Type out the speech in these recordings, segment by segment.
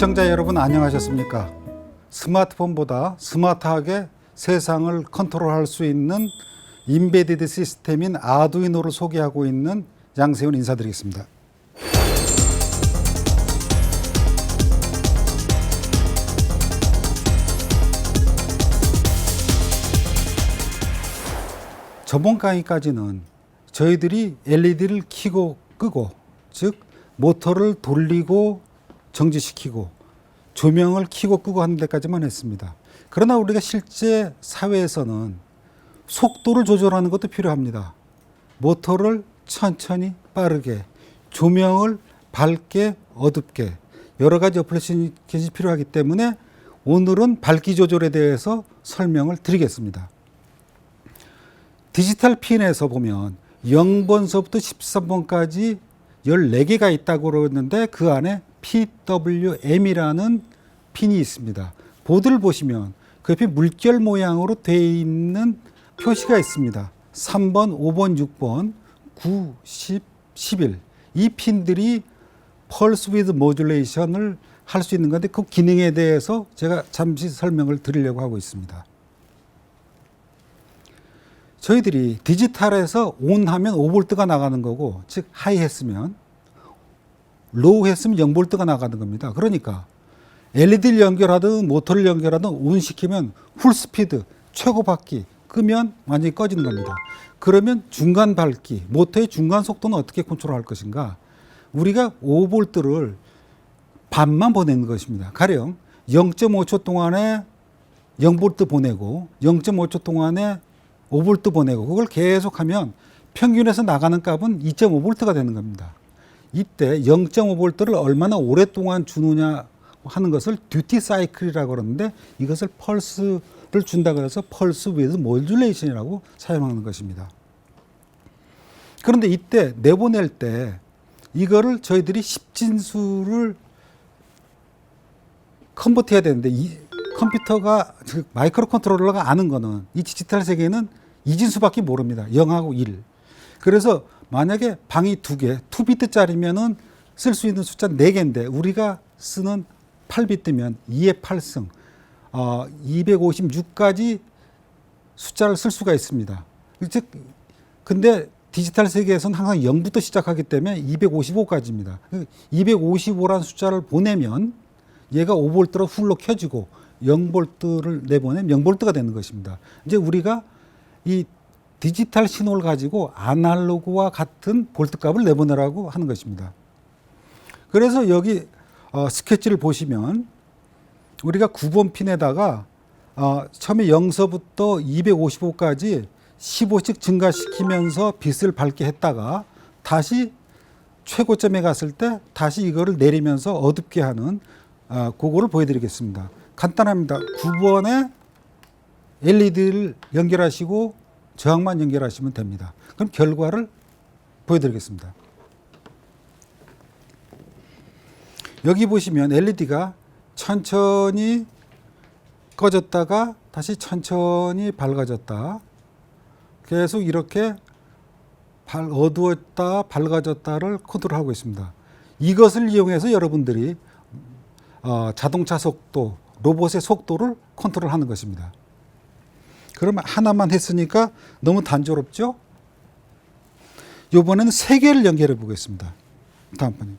시청자 여러분 안녕하셨습니까? 스마트폰보다 스마트하게 세상을 컨트롤할 수 있는 인베디드 시스템인 아두이노를 소개하고 있는 양세훈 인사드리겠습니다. 저번 강의까지는 저희들이 LED를 켜고 끄고 즉 모터를 돌리고 정지시키고 조명을 켜고 끄고 하는 데까지만 했습니다. 그러나 우리가 실제 사회에서는 속도를 조절하는 것도 필요합니다. 모터를 천천히 빠르게 조명을 밝게 어둡게 여러 가지 어플리케이션이 필요하기 때문에 오늘은 밝기 조절에 대해서 설명을 드리겠습니다. 디지털 핀에서 보면 0번서부터 13번까지 14개가 있다고 그러는데 그 안에 PWM이라는 핀이 있습니다. 보드를 보시면 그 옆에 물결 모양으로 되어 있는 표시가 있습니다. 3번, 5번, 6번, 9, 10, 11. 이 핀들이 펄스 위드 모듈레이션을 할 수 있는 건데 그 기능에 대해서 제가 잠시 설명을 드리려고 하고 있습니다. 저희들이 디지털에서 온 하면 5볼트가 나가는 거고 즉 하이 했으면 로우 했으면 0볼트가 나가는 겁니다. 그러니까 LED를 연결하든 모터를 연결하든 온 시키면 풀 스피드 최고 밝기 끄면 완전히 꺼지는 겁니다. 그러면 중간 밝기 모터의 중간 속도는 어떻게 컨트롤할 것인가? 우리가 5볼트를 반만 보내는 것입니다. 가령 0.5초 동안에 0볼트 보내고 0.5초 동안에 5볼트 보내고 그걸 계속하면 평균에서 나가는 값은 2.5볼트가 되는 겁니다. 이때 0.5볼트를 얼마나 오랫동안 주느냐 하는 것을 듀티 사이클이라고 그러는데 이것을 펄스를 준다 그래서 펄스 위드 모듈레이션이라고 사용하는 것입니다. 그런데 이때 내보낼 때 이거를 저희들이 10진수를 컨버트 해야 되는데 이 컴퓨터가 즉 마이크로 컨트롤러가 아는 거는 이 디지털 세계는 이진수밖에 모릅니다. 0하고 1. 그래서 만약에 방이 두 개, 2비트짜리면은 쓸 수 있는 숫자 4개인데 우리가 쓰는 8비트면 2의 8승, 어, 256까지 숫자를 쓸 수가 있습니다. 즉, 근데 디지털 세계에서는 항상 0부터 시작하기 때문에 255까지입니다. 255라는 숫자를 보내면 얘가 5볼트로 훌로 켜지고 0볼트를 내보내면 0볼트가 되는 것입니다. 이제 우리가 이 디지털 신호를 가지고 아날로그와 같은 볼트 값을 내보내라고 하는 것입니다. 그래서 여기 어, 스케치를 보시면 우리가 9번 핀에다가 어, 처음에 0서부터 255까지 15씩 증가시키면서 빛을 밝게 했다가 다시 최고점에 갔을 때 다시 이거를 내리면서 어둡게 하는 어, 그거를 보여드리겠습니다. 간단합니다. 9번에 LED를 연결하시고 저항만 연결하시면 됩니다. 그럼 결과를 보여드리겠습니다. 여기 보시면 LED가 천천히 꺼졌다가 다시 천천히 밝아졌다. 계속 이렇게 발, 어두웠다 밝아졌다를 컨트롤하고 있습니다. 이것을 이용해서 여러분들이 어, 자동차 속도, 로봇의 속도를 컨트롤하는 것입니다. 그러면 하나만 했으니까 너무 단조롭죠? 이번에는 세 개를 연결해 보겠습니다. 다음번에.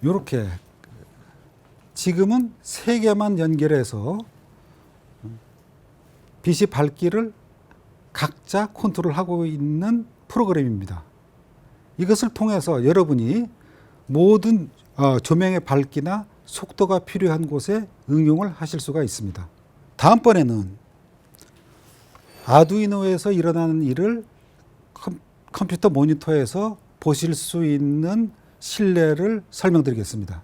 이렇게 지금은 세 개만 연결해서 빛이 밝기를 각자 컨트롤하고 있는 프로그램입니다. 이것을 통해서 여러분이 모든 어, 조명의 밝기나 속도가 필요한 곳에 응용을 하실 수가 있습니다. 다음번에는 아두이노에서 일어나는 일을 컴, 컴퓨터 모니터에서 보실 수 있는 실내를 설명드리겠습니다.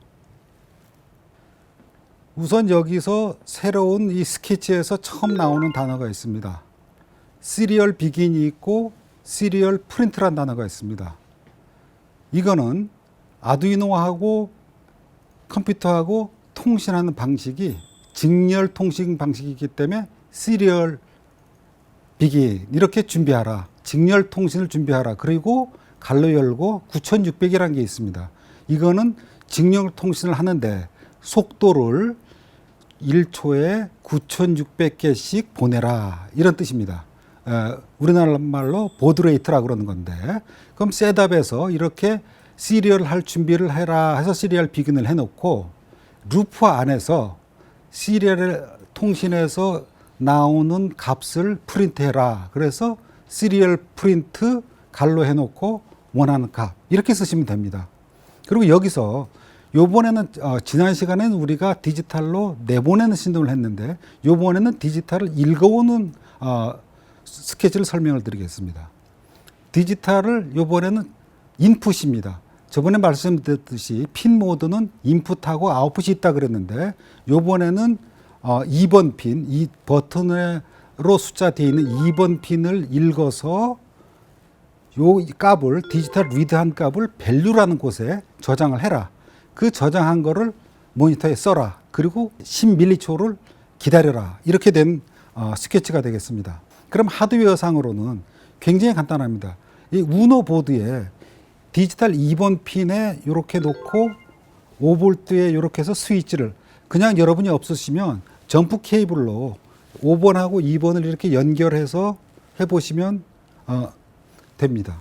우선 여기서 새로운 이 스케치에서 처음 나오는 단어가 있습니다. 시리얼 비긴이 있고 시리얼 프린트란 단어가 있습니다. 이거는 아두이노하고 컴퓨터하고 통신하는 방식이 직렬 통신 방식이기 때문에 시리얼 비긴 이렇게 준비하라. 직렬 통신을 준비하라. 그리고 갈로 열고 9600이라는 게 있습니다. 이거는 직렬 통신을 하는데 속도를 1초에 9600개씩 보내라. 이런 뜻입니다. 에, 우리나라 말로 보드레이트라 그러는 건데 그럼 셋업에서 이렇게 시리얼 할 준비를 해라 해서 시리얼 비긴을 해놓고 루프 안에서 시리얼 통신에서 나오는 값을 프린트해라. 그래서 시리얼 프린트 갈로 해놓고 원하는 값 이렇게 쓰시면 됩니다. 그리고 여기서 요번에는 어, 지난 시간에는 우리가 디지털로 내보내는 신동을 했는데 요번에는 디지털을 읽어오는 어, 스케치를 설명을 드리겠습니다. 디지털을 요번에는 인풋입니다. 저번에 말씀드렸듯이 핀 모드는 인풋하고 아웃풋이 있다 그랬는데 요번에는 어, 2번 핀, 이 버튼으로 숫자 되어 있는 2번 핀을 읽어서 요 값을 디지털 리드한 값을 밸류라는 곳에 저장을 해라. 그 저장한 거를 모니터에 써라. 그리고 10밀리초를 기다려라. 이렇게 된 어, 스케치가 되겠습니다. 그럼 하드웨어상으로는 굉장히 간단합니다. 이 우노 보드에 디지털 2번 핀에 이렇게 놓고 5볼트에 이렇게 해서 스위치를 그냥 여러분이 없으시면 점프 케이블로 5번하고 2번을 이렇게 연결해서 해보시면 어, 됩니다.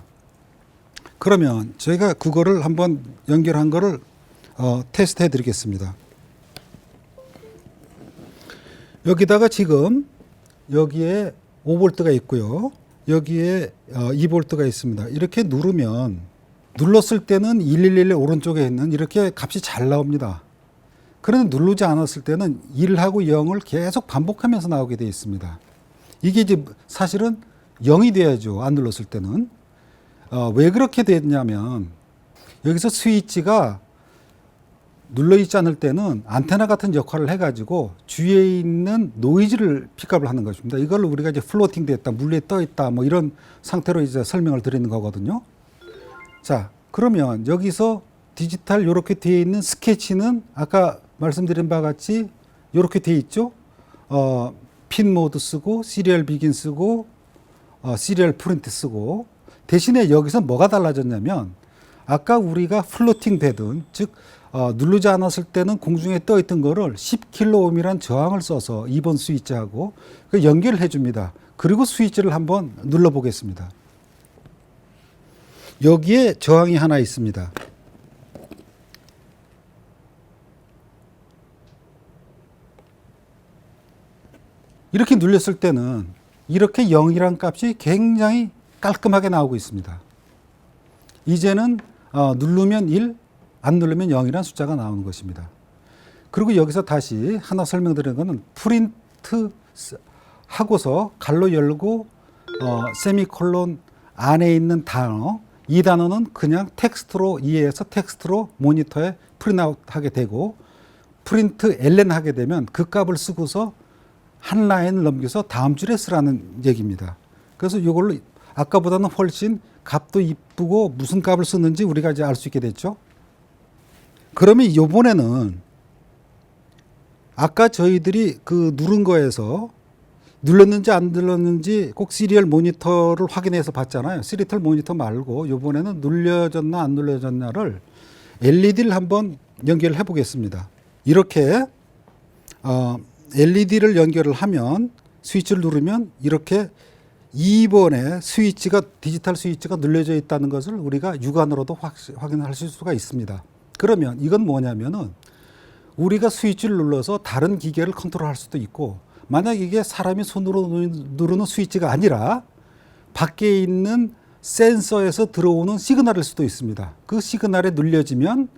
그러면 저희가 그거를 한번 연결한 거를 어, 테스트 해드리겠습니다. 여기다가 지금 여기에 5볼트가 있고요. 여기에 어, 2볼트가 있습니다. 이렇게 누르면 눌렀을 때는 111 오른쪽에 있는 이렇게 값이 잘 나옵니다. 그런데 누르지 않았을 때는 1하고 0을 계속 반복하면서 나오게 되어 있습니다. 이게 이제 사실은 0이 돼야죠. 안 눌렀을 때는. 어, 왜 그렇게 됐냐면 여기서 스위치가 눌러 있지 않을 때는 안테나 같은 역할을 해가지고 주위에 있는 노이즈를 픽업을 하는 것입니다. 이걸 우리가 이제 플로팅 됐다, 물에 떠 있다, 뭐 이런 상태로 이제 설명을 드리는 거거든요. 자, 그러면 여기서 디지털 이렇게 되어 있는 스케치는 아까 말씀드린 바와 같이 이렇게 되어 있죠. 어, 핀 모드 쓰고 시리얼 비긴 쓰고 어, 시리얼 프린트 쓰고 대신에 여기서 뭐가 달라졌냐면 아까 우리가 플로팅 되든 즉 어, 누르지 않았을 때는 공중에 떠 있던 거를 10kΩ이란 저항을 써서 2번 스위치하고 그 연결을 해줍니다. 그리고 스위치를 한번 눌러 보겠습니다. 여기에 저항이 하나 있습니다. 이렇게 눌렸을 때는 이렇게 0이란 값이 굉장히 깔끔하게 나오고 있습니다. 이제는 어, 누르면 1, 안 누르면 0이라는 숫자가 나오는 것입니다. 그리고 여기서 다시 하나 설명드리는 것은 프린트 하고서 갈로 열고 어, 세미콜론 안에 있는 단어 이 단어는 그냥 텍스트로 이해해서 텍스트로 모니터에 프린트아웃 하게 되고 프린트 ln 하게 되면 그 값을 쓰고서 한 라인을 넘겨서 다음 줄에 쓰라는 얘기입니다. 그래서 이걸로 아까보다는 훨씬 값도 이쁘고 무슨 값을 쓰는지 우리가 이제 알 수 있게 됐죠. 그러면 이번에는 아까 저희들이 그 누른 거에서 눌렀는지 안 눌렀는지 꼭 시리얼 모니터를 확인해서 봤잖아요. 시리얼 모니터 말고 이번에는 눌려졌나 안 눌려졌나를 LED를 한번 연결해 보겠습니다. 이렇게 어, LED를 연결을 하면 스위치를 누르면 이렇게 2번에 스위치가 디지털 스위치가 눌려져 있다는 것을 우리가 육안으로도 확, 확인하실 수가 있습니다. 그러면 이건 뭐냐면은 우리가 스위치를 눌러서 다른 기계를 컨트롤할 수도 있고 만약 이게 사람이 손으로 누르는 스위치가 아니라 밖에 있는 센서에서 들어오는 시그널일 수도 있습니다. 그 시그널에 눌려지면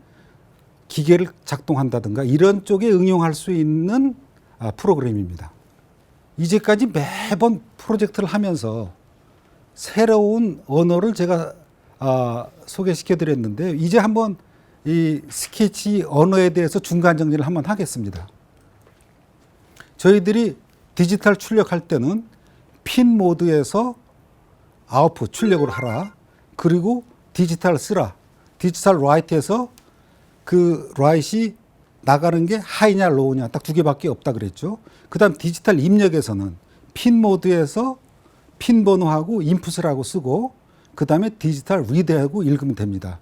기계를 작동한다든가 이런 쪽에 응용할 수 있는 아, 프로그램입니다. 이제까지 매번 프로젝트를 하면서 새로운 언어를 제가 아, 소개시켜 드렸는데 이제 한번 이 스케치 언어에 대해서 중간 정리를 한번 하겠습니다. 저희들이 디지털 출력할 때는 핀 모드에서 아웃풋 출력을 하라. 그리고 디지털 쓰라. 디지털 라이트에서 그 라이트이 나가는 게 하이냐 로우냐 딱 두 개밖에 없다 그랬죠. 그다음 디지털 입력에서는 핀 모드에서 핀 번호하고 인풋이라고 쓰고 그 다음에 디지털 리드하고 읽으면 됩니다.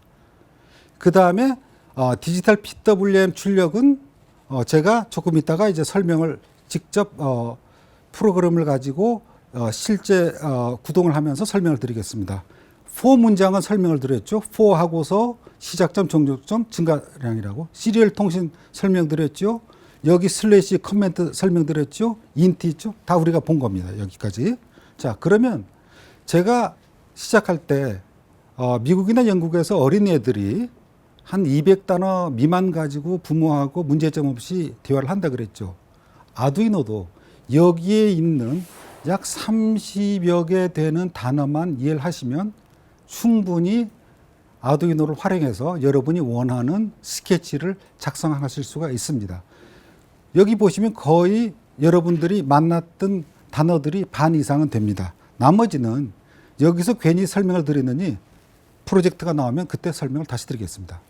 그 다음에 어, 디지털 PWM 출력은 어, 제가 조금 이따가 이제 설명을 직접 어, 프로그램을 가지고 어, 실제 어, 구동을 하면서 설명을 드리겠습니다. for 문장은 설명을 드렸죠. for 하고서 시작점, 종족점, 증가량이라고. 시리얼 통신 설명 드렸죠. 여기 슬래시 커멘트 설명 드렸죠. 인트 있죠. 다 우리가 본 겁니다. 여기까지. 자, 그러면 제가 시작할 때 어, 미국이나 영국에서 어린애들이 한 200단어 미만 가지고 부모하고 문제점 없이 대화를 한다 그랬죠. 아두이노도 여기에 있는 약 30여 개 되는 단어만 이해를 하시면 충분히 아두이노를 활용해서 여러분이 원하는 스케치를 작성하실 수가 있습니다. 여기 보시면 거의 여러분들이 만났던 단어들이 반 이상은 됩니다. 나머지는 여기서 괜히 설명을 드리느니 프로젝트가 나오면 그때 설명을 다시 드리겠습니다.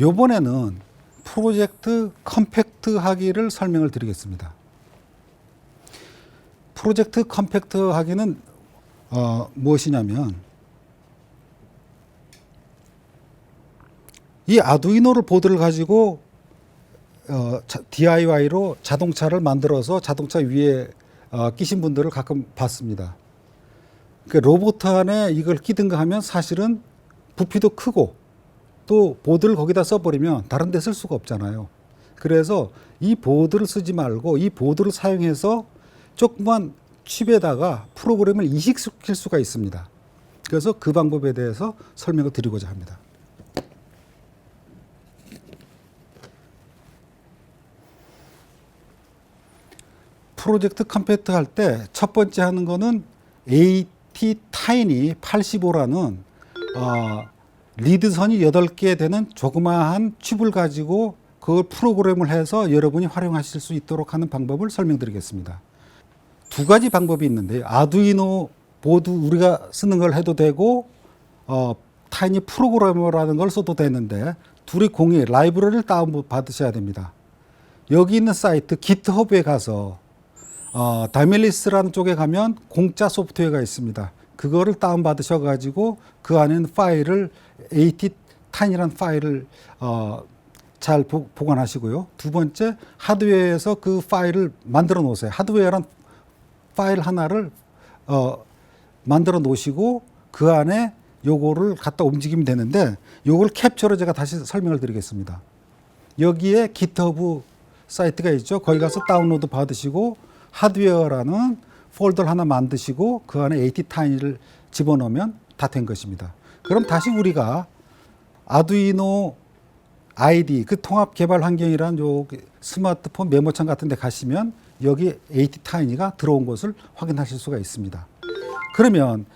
요번에는 프로젝트 컴팩트 하기를 설명을 드리겠습니다. 프로젝트 컴팩트 하기는 어, 무엇이냐면 이 아두이노를 보드를 가지고 어, 자, DIY로 자동차를 만들어서 자동차 위에 어, 끼신 분들을 가끔 봤습니다. 그 로봇 안에 이걸 끼든가 하면 사실은 부피도 크고 또 보드를 거기다 써버리면 다른 데 쓸 수가 없잖아요. 그래서 이 보드를 쓰지 말고 이 보드를 사용해서 조그만 칩에다가 프로그램을 이식시킬 수가 있습니다. 그래서 그 방법에 대해서 설명을 드리고자 합니다. 프로젝트 컴팩트 할때 첫 번째 하는 거는 AT 타이니 85라는 어, 리드선이 8개 되는 조그마한 칩을 가지고 그걸 프로그램을 해서 여러분이 활용하실 수 있도록 하는 방법을 설명드리겠습니다. 두 가지 방법이 있는데요. 아두이노 보드 우리가 쓰는 걸 해도 되고 어, 타이니 프로그래머라는 걸 써도 되는데 둘이 공유 라이브러리를 다운 받으셔야 됩니다. 여기 있는 사이트 기트허브에 가서 어, 다밀리스라는 쪽에 가면 공짜 소프트웨어가 있습니다. 그거를 다운 받으셔 가지고 그 안에는 파일을 AT 탄이라는 파일을 어, 잘 보, 보관하시고요. 두 번째 하드웨어에서 그 파일을 만들어 놓으세요. 하드웨어란 파일 하나를 어, 만들어 놓으시고 그 안에 요거를 갖다 움직이면 되는데 요걸 캡처로 제가 다시 설명을 드리겠습니다. 여기에 기트허브 사이트가 있죠. 거기 가서 다운로드 받으시고 하드웨어라는 폴더를 하나 만드시고 그 안에 AT 타이니를 집어넣으면 다 된 것입니다. 그럼 다시 우리가 아두이노 아이디 그 통합 개발 환경이란 요 스마트폰 메모창 같은 데 가시면 여기 AT 타이니가 들어온 것을 확인하실 수가 있습니다. 그러면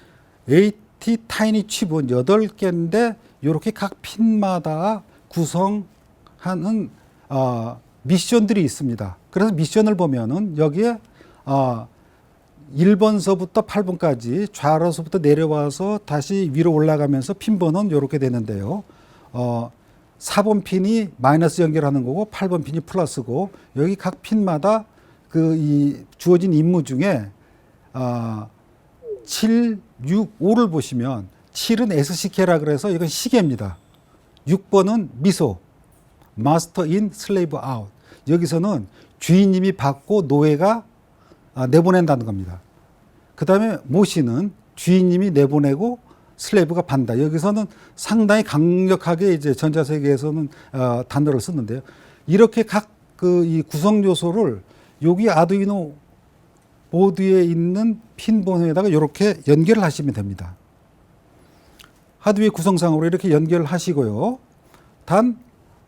AT 타이니 칩은 8개인데 이렇게 각 핀마다 구성하는 어, 미션들이 있습니다. 그래서 미션을 보면은 여기에 어, 1번서부터 8번까지 좌로서부터 내려와서 다시 위로 올라가면서 핀 번호는 이렇게 되는데요. 어, 4번 핀이 마이너스 연결하는 거고 8번 핀이 플러스고 여기 각 핀마다 그 이 주어진 임무 중에 아 7, 6, 5를 보시면 7은 SCK라 그래서 이건 시계입니다. 6번은 미소, 마스터 인 슬레이브 아웃. 여기서는 주인님이 받고 노예가 아, 내보낸다는 겁니다. 그 다음에 모시는 주인님이 내보내고 슬레이브가 판다. 여기서는 상당히 강력하게 이제 전자세계에서는 어, 단어를 쓰는데요. 이렇게 각 그 이 구성 요소를 여기 아두이노 보드에 있는 핀 번호에다가 이렇게 연결을 하시면 됩니다. 하드웨어 구성상으로 이렇게 연결을 하시고요. 단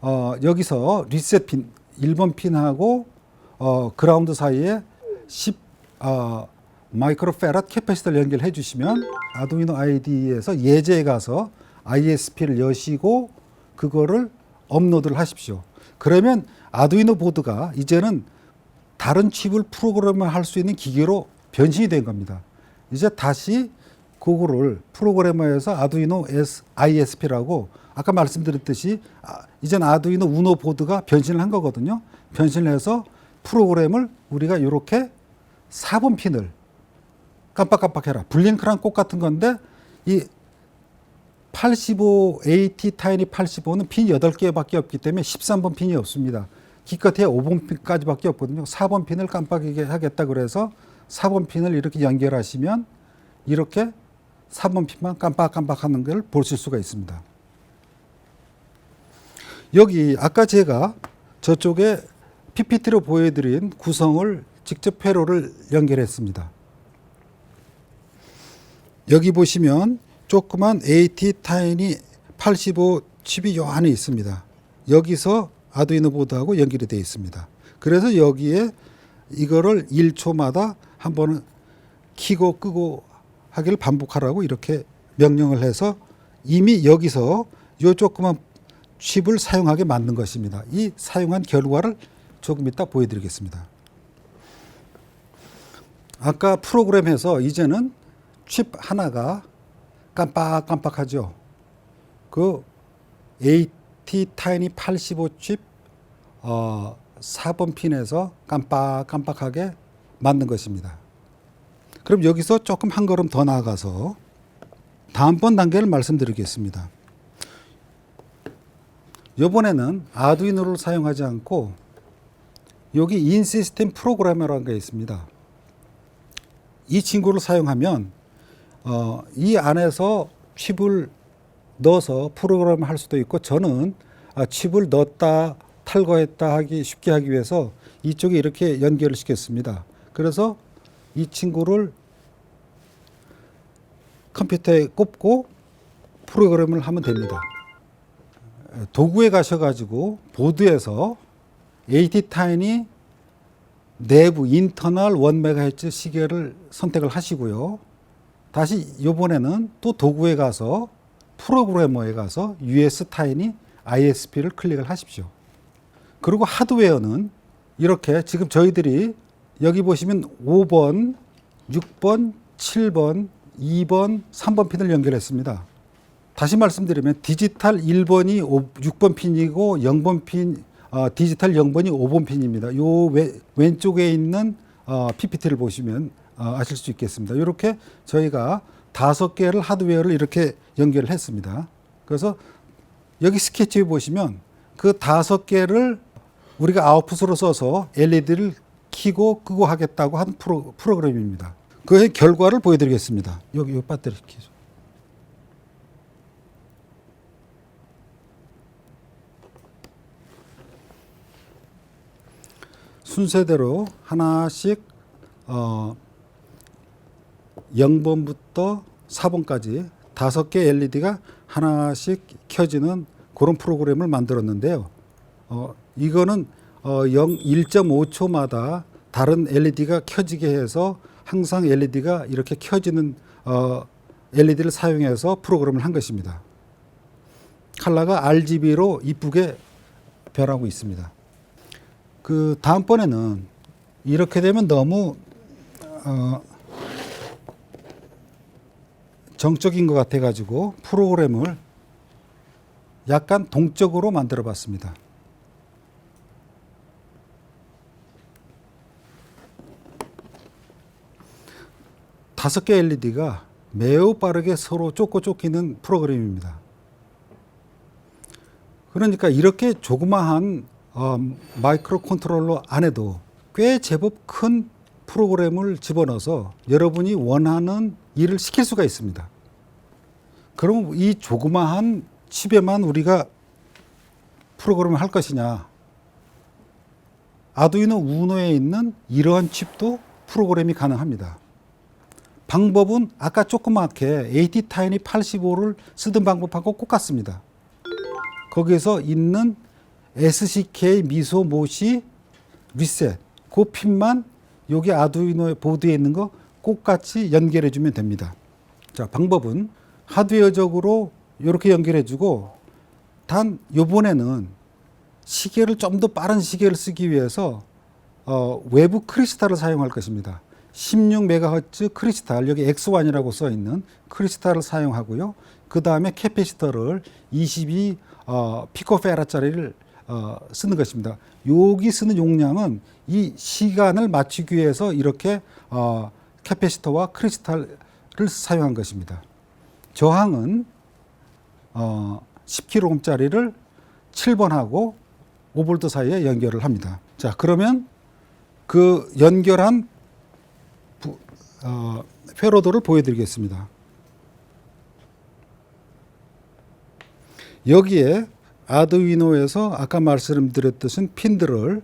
어, 여기서 리셋 핀 1번 핀하고 어, 그라운드 사이에 10 어, 마이크로 페럿 캐패시터를 연결해 주시면 아두이노 아이디에서 예제에 가서 ISP를 여시고 그거를 업로드를 하십시오. 그러면 아두이노 보드가 이제는 다른 칩을 프로그램을 할 수 있는 기계로 변신이 된 겁니다. 이제 다시 그거를 프로그래머에서 아두이노 ISP라고 아까 말씀드렸듯이 아, 이젠 아두이노 우노 보드가 변신을 한 거거든요. 변신을 해서 프로그램을 우리가 이렇게 4번 핀을 깜빡깜빡해라. 블링크랑 꽃 같은 건데 이 85 AT 타이니 85는 핀 8개밖에 없기 때문에 13번 핀이 없습니다. 기껏해야 5번 핀까지밖에 없거든요. 4번 핀을 깜빡이게 하겠다 그래서 4번 핀을 이렇게 연결하시면 이렇게 3번 핀만 깜빡깜빡하는 걸 보실 수가 있습니다. 여기 아까 제가 저쪽에 PPT로 보여드린 구성을 직접 회로를 연결했습니다. 여기 보시면 조그만 AT 타인이 85 칩이 요 안에 있습니다. 여기서 아두이노 보드하고 연결이 되어 있습니다. 그래서 여기에 이거를 1초마다 한 번은 키고 끄고 하기를 반복하라고 이렇게 명령을 해서 이미 여기서 요 조그만 칩을 사용하게 만든 것입니다. 이 사용한 결과를 조금 이따 보여드리겠습니다. 아까 프로그램에서 이제는 칩 하나가 깜빡깜빡하죠. 그 AT 타이니 85칩 어, 4번 핀에서 깜빡깜빡하게 만든 것입니다. 그럼 여기서 조금 한 걸음 더 나아가서 다음번 단계를 말씀드리겠습니다. 이번에는 아두이노를 사용하지 않고 여기 인 시스템 프로그래머라는 게 있습니다. 이 친구를 사용하면 어, 이 안에서 칩을 넣어서 프로그램을 할 수도 있고 저는 아, 칩을 넣었다 탈거했다 하기 쉽게 하기 위해서 이쪽에 이렇게 연결을 시켰습니다. 그래서 이 친구를 컴퓨터에 꼽고 프로그램을 하면 됩니다. 도구에 가셔가지고 보드에서 AT 타인이 내부 인터널 1메가헤르츠 시계를 선택을 하시고요. 다시 이번에는 또 도구에 가서 프로그래머에 가서 US 타인이 ISP를 클릭을 하십시오. 그리고 하드웨어는 이렇게 지금 저희들이 여기 보시면 5번, 6번, 7번, 2번, 3번 핀을 연결했습니다. 다시 말씀드리면 디지털 1번이 6번 핀이고 0번 핀 어, 디지털 0번이 5번 핀입니다. 요 왼, 왼쪽에 있는 어, PPT를 보시면 어, 아실 수 있겠습니다. 이렇게 저희가 다섯 개를 하드웨어를 이렇게 연결을 했습니다. 그래서 여기 스케치에 보시면 그 다섯 개를 우리가 아웃풋으로 써서 LED를 켜고 끄고 하겠다고 한 프로, 프로그램입니다. 그 결과를 보여드리겠습니다. 여기 요 배터리 켜죠. 순서대로 하나씩 어 0번부터 4번까지 다섯 개 LED가 하나씩 켜지는 그런 프로그램을 만들었는데요. 어, 이거는 어, 0, 1.5초마다 다른 LED가 켜지게 해서 항상 LED가 이렇게 켜지는 어, LED를 사용해서 프로그램을 한 것입니다. 컬러가 RGB로 이쁘게 변하고 있습니다. 그 다음번에는 이렇게 되면 너무 어, 정적인 것 같아 가지고 프로그램을 약간 동적으로 만들어 봤습니다. 다섯 개 LED가 매우 빠르게 서로 쫓고 쫓기는 프로그램입니다. 그러니까 이렇게 조그마한 어, 마이크로 컨트롤러 안에도 꽤 제법 큰 프로그램을 집어넣어서 여러분이 원하는 일을 시킬 수가 있습니다. 그럼 이 조그마한 칩에만 우리가 프로그램을 할 것이냐? 아두이노 우노에 있는 이러한 칩도 프로그램이 가능합니다. 방법은 아까 조그맣게 AT 타인이 85를 쓰던 방법하고 똑같습니다. 거기에서 있는 SCK 미소 모시 리셋 그 핀만 여기 아두이노 보드에 있는 거 똑같이 연결해 주면 됩니다. 자, 방법은 하드웨어적으로 이렇게 연결해 주고 단 요번에는 시계를 좀 더 빠른 시계를 쓰기 위해서 어, 외부 크리스탈을 사용할 것입니다. 16메가헤르츠 크리스탈 여기 X1이라고 써 있는 크리스탈을 사용하고요. 그 다음에 캐패시터를 22 어, 피코페라짜리를 어, 쓰는 것입니다. 여기 쓰는 용량은 이 시간을 맞추기 위해서 이렇게 어, 캐패시터와 크리스탈을 사용한 것입니다. 저항은 어, 10kg짜리를 7번하고 5V 사이에 연결을 합니다. 자, 그러면 그 연결한 부, 어, 회로도를 보여드리겠습니다. 여기에 아두이노에서 아까 말씀드렸듯이 핀들을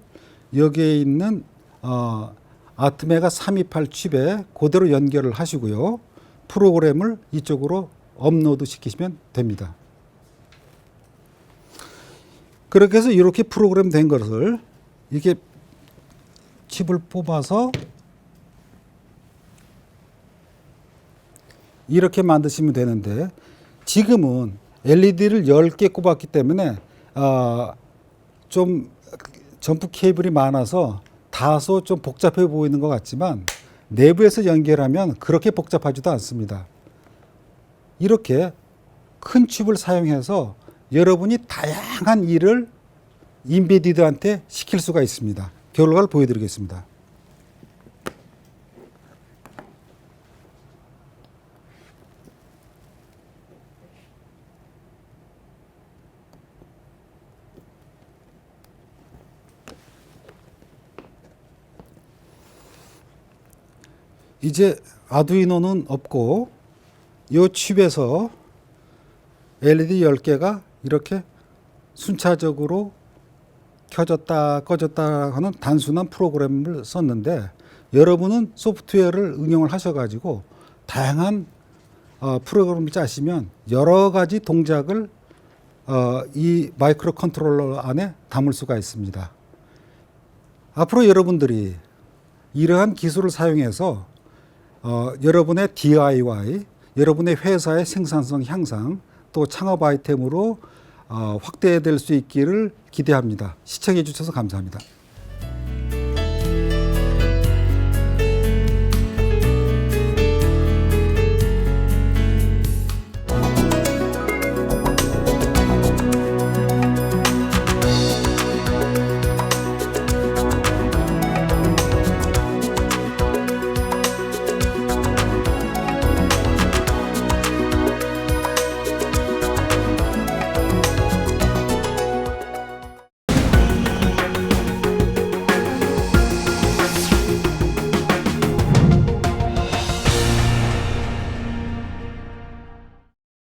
여기에 있는 어, 아트메가 328 칩에 그대로 연결을 하시고요. 프로그램을 이쪽으로 업로드 시키시면 됩니다. 그렇게 해서 이렇게 프로그램 된 것을 이게 칩을 뽑아서 이렇게 만드시면 되는데 지금은 LED를 10개 꼽았기 때문에 어, 좀 점프 케이블이 많아서 다소 좀 복잡해 보이는 것 같지만 내부에서 연결하면 그렇게 복잡하지도 않습니다. 이렇게 큰 칩을 사용해서 여러분이 다양한 일을 인베디드한테 시킬 수가 있습니다. 결과를 보여드리겠습니다. 이제 아두이노는 없고 이 칩에서 LED 10개가 이렇게 순차적으로 켜졌다 꺼졌다 하는 단순한 프로그램을 썼는데 여러분은 소프트웨어를 응용을 하셔가지고 다양한 어, 프로그램을 짜시면 여러 가지 동작을 어, 이 마이크로 컨트롤러 안에 담을 수가 있습니다. 앞으로 여러분들이 이러한 기술을 사용해서 어, 여러분의 DIY, 여러분의 회사의 생산성 향상, 또 창업 아이템으로 어, 확대될 수 있기를 기대합니다. 시청해 주셔서 감사합니다.